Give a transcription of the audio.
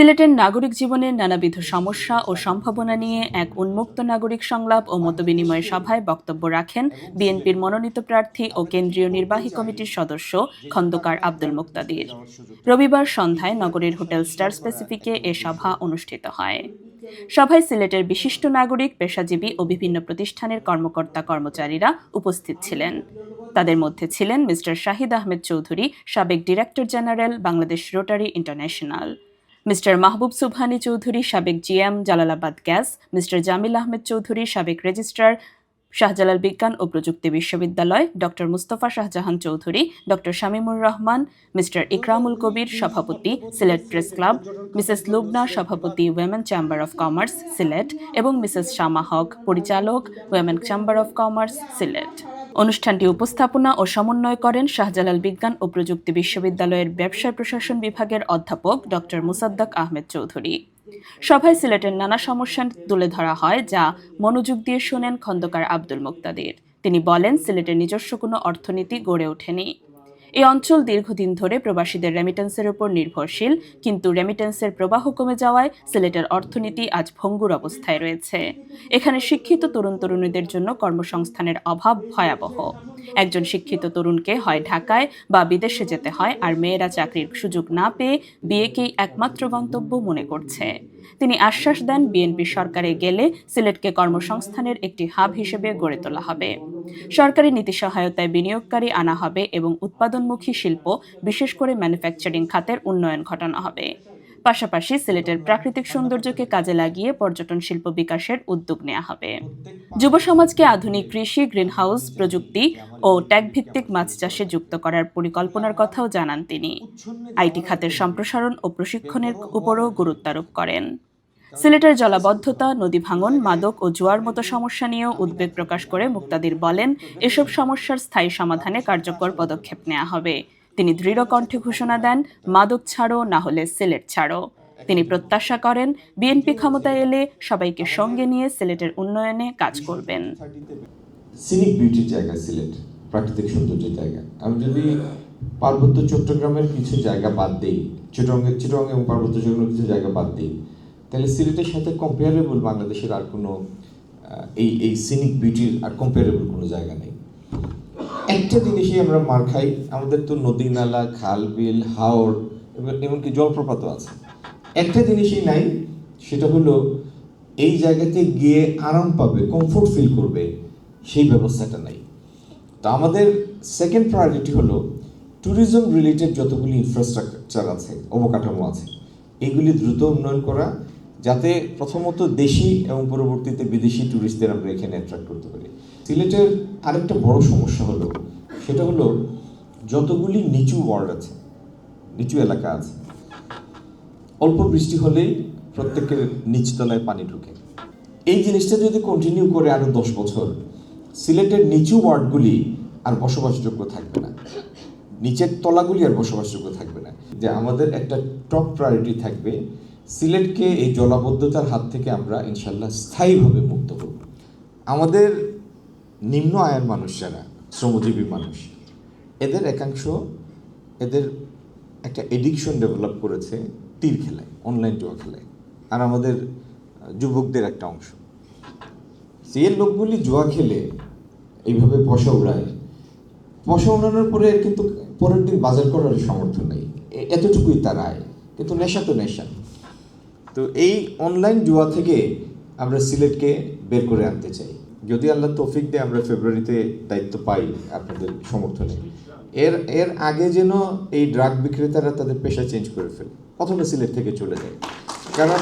সিলেটের নাগরিক জীবনের নানাবিধ সমস্যা ও সম্ভাবনা নিয়ে এক উন্মুক্ত নাগরিক সংলাপ ও মতবিনিময় সভায় বক্তব্য রাখেন বিএনপির মনোনীত প্রার্থী ও কেন্দ্রীয় নির্বাহী কমিটির সদস্য খন্দকার আব্দুল মুক্তাদির। রবিবার সন্ধ্যায় নগরের হোটেল স্টার স্পেসিফিকে এ সভা অনুষ্ঠিত হয়। সভায় সিলেটের বিশিষ্ট নাগরিক, পেশাজীবী ও বিভিন্ন প্রতিষ্ঠানের কর্মকর্তা কর্মচারীরা উপস্থিত ছিলেন। তাদের মধ্যে ছিলেন মিস্টার শাহিদ আহমেদ চৌধুরী, সাবেক director general, Bangladesh Rotary International. Mister Mahbub Subhani Chowdhury, সাবেক GM Jalalabad gas, Mister Jamil Ahmed Chowdhury, সাবেক রেজিস্ট্রার, শাহজালাল বিজ্ঞান ও প্রযুক্তি বিশ্ববিদ্যালয়, doctor Mustafa Shahjahan Chowdhury, doctor Shamimur Rahman, Mister Ikramul Kabir সভাপতি, Sylhet press club, Mrs Lubna সভাপতি, women chamber of commerce, Sylhet, এবং Mrs Shama Haque, পরিচালক, women chamber of commerce, Sylhet. অনুষ্ঠানটি উপস্থাপনা ও সমন্বয় করেন শাহজালাল বিজ্ঞান ও প্রযুক্তি বিশ্ববিদ্যালয়ের ব্যবসায় প্রশাসন বিভাগের অধ্যাপক ড মুসাদ্দাক আহমেদ চৌধুরী। সভায় সিলেটের নানা সমস্যা তুলে ধরা হয় যা মনোযোগ দিয়ে শোনেন খন্দকার আব্দুল মুক্তাদির। তিনি বলেন, সিলেটের নিজস্ব কোনো অর্থনীতি গড়ে ওঠেনি। এই অঞ্চল দীর্ঘদিন ধরে প্রবাসীদের রেমিটেন্সের উপর নির্ভরশীল, কিন্তু রেমিটেন্সের প্রবাহ কমে যাওয়ায় সিলেটের অর্থনীতি আজ ভঙ্গুর অবস্থায় রয়েছে। এখানে শিক্ষিত তরুণ তরুণীদের জন্য কর্মসংস্থানের অভাব ভয়াবহ। একজন শিক্ষিত তরুণকে হয় ঢাকায় বা বিদেশে যেতে হয়, আর মেয়েরা চাকরির সুযোগ না পেয়ে বিয়েকেই একমাত্র গন্তব্য মনে করছে। তিনি আশ্বাস দেন বিএনপি সরকারে গেলে সিলেটকে কর্মসংস্থানের একটি হাব হিসেবে গড়ে তোলা হবে। সরকারি নীতি সহায়তায় বিনিয়োগকারী আনা হবে এবং উৎপাদনমুখী শিল্প, বিশেষ করে ম্যানুফ্যাকচারিং খাতের উন্নয়ন ঘটানো হবে। পাশাপাশি সিলেটের প্রাকৃতিক সৌন্দর্যকে কাজে লাগিয়ে পর্যটন শিল্প বিকাশের উদ্যোগ নেওয়া হবে। যুব সমাজকে আধুনিক কৃষি, গ্রিনহাউস প্রযুক্তি ও ট্যাগ ভিত্তিক মাছ চাষে যুক্ত করার পরিকল্পনার কথাও জানান তিনি। আইটি খাতের সম্প্রসারণ ও প্রশিক্ষণের উপরও গুরুত্বারোপ করেন। সিলেটের জলাবদ্ধতা, নদী ভাঙন, মাদক ও জোয়ার মতো সমস্যা নিয়েও উদ্বেগ প্রকাশ করে মুক্তাদির বলেন, এসব সমস্যার স্থায়ী সমাধানে কার্যকর পদক্ষেপ নেওয়া হবে। তিনি দৃঢ় কণ্ঠে ঘোষণা দেন, মাদক ছাড়ো, না হলে সিলেট ছাড়ো। তিনি প্রত্যাশা করেন, বিএনপি ক্ষমতায় এলে সবাইকে সঙ্গে নিয়ে সিলেটের উন্নয়নে কাজ করবেন। সিনিক বিউটির জায়গা সিলেট, প্রাকৃতিক সৌন্দর্যের জায়গা। আমি যদি পার্বত্য চট্টগ্রামের কিছু জায়গা বাদ দিই চিটরঙ্গের চিটরং এবং পার্বত্য চট্টগ্রামের কিছু জায়গা বাদ দিই, তাহলে সিলেটের সাথে কম্পেয়ারেবল বাংলাদেশের আর কোনো এই এই সিনিক বিউটির আর কম্পেয়ারেবল কোনো জায়গা নেই। একটা জিনিসই আমরা মার খাই, আমাদের তো নদী নালা, খাল, বিল হাওড় এমনকি জলপ্রপাতও আছে। একটা জিনিসই নাই, সেটা হলো এই জায়গাতে গিয়ে আরাম পাবে কমফোর্ট ফিল করবে, সেই ব্যবস্থাটা নাই। তো আমাদের সেকেন্ড প্রায়োরিটি হলো ট্যুরিজম রিলেটেড যতগুলি ইনফ্রাস্ট্রাকচার আছে, অবকাঠামো আছে, এগুলি দ্রুত উন্নয়ন করা, যাতে প্রথমত দেশি এবং পরবর্তীতে বিদেশি ট্যুরিস্টদের আমরা এখানে অ্যাট্রাক্ট করতে পারি। সিলেটের আরেকটা বড় সমস্যা হলো, সেটা হলো যতগুলি নিচু ওয়ার্ড আছে, নিচু এলাকা আছে, অল্প বৃষ্টি হলেই প্রত্যেকের নিচতলায় পানি ঢুকে। এই জিনিসটা যদি কন্টিনিউ করে আরও দশ বছর, সিলেটের নিচু ওয়ার্ডগুলি আর বসবাসযোগ্য থাকবে না। নিচের তলাগুলি আর বসবাসযোগ্য থাকবে না। যে আমাদের একটা টপ প্রায়োরিটি থাকবে, সিলেটকে এই জলাবদ্ধতার হাত থেকে আমরা ইনশাল্লাহ স্থায়ীভাবে মুক্ত করব। আমাদের নিম্ন আয়ের মানুষ যারা, শ্রমজীবী মানুষ, এদের একাংশ এদের একটা এডিকশন ডেভেলপ করেছে তীর খেলায় অনলাইন জুয়া খেলায়, আর আমাদের যুবকদের একটা অংশ। যে লোকগুলি জুয়া খেলে এইভাবে পয়সা উড়ায়। পয়সা উড়ানোর পরে কিন্তু পরের দিন বাজার করার সামর্থ্য নেই। এতটুকুই তার আয়, কিন্তু নেশা তো নেশা। তো এই অনলাইন জুয়া থেকে আমরা সিলেটকে বের করে আনতে চাই। যদি আল্লাহ তৌফিক দিয়ে, আমরা ফেব্রুয়ারিতে দায়িত্ব পাই আপনাদের সমর্থনে। এর এর আগে যেন এই ড্রাগ বিক্রেতারা তাদের পেশা চেঞ্জ করে ফেলে, প্রথমে সিলেট থেকে চলে যায়। কারণ